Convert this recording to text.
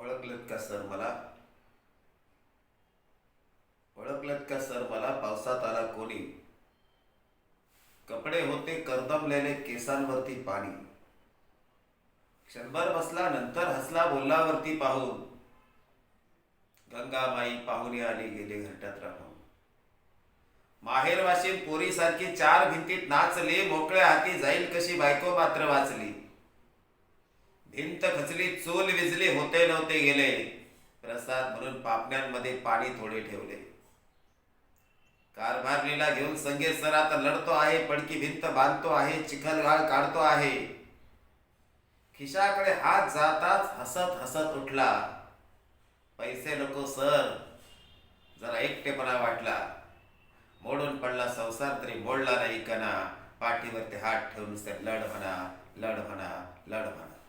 ओळखलत का सर मला? ओळखलत का सर मला? पावसात आला कोणी? कपडे होते करदमलेले केसांवरती पाणी. क्षणभर बसला नंतर हसला बोललावरती पाहून. गंगाबाई पाहुणे आली गेले घरट्यात राहून. माहेर वाशीन पोरीसारखी चार भिंतीत नाचली मोकळ्या हाती जाईल कशी बायको मात्र वाचली. भिंत खचली चूल विजली होते नव्हते गेले. प्रसाद म्हणून पापण्यांमध्ये पाणी थोडे ठेवले. कारभारणीला घेऊन संगीत सर आता लढतो आहे पडकी भिंत बांधतो आहे चिखल गाळ काढतो आहे. खिशाकडे हात जाताच हसत हसत उठला. पैसे नको सर. जरा एकटेपणा वाटला. मोडून पडला संसार तरी मोडला नाही कणा. पाठीवरती हात ठेवून नुसते लढ म्हणा लढ म्हणा लढ म्हणा.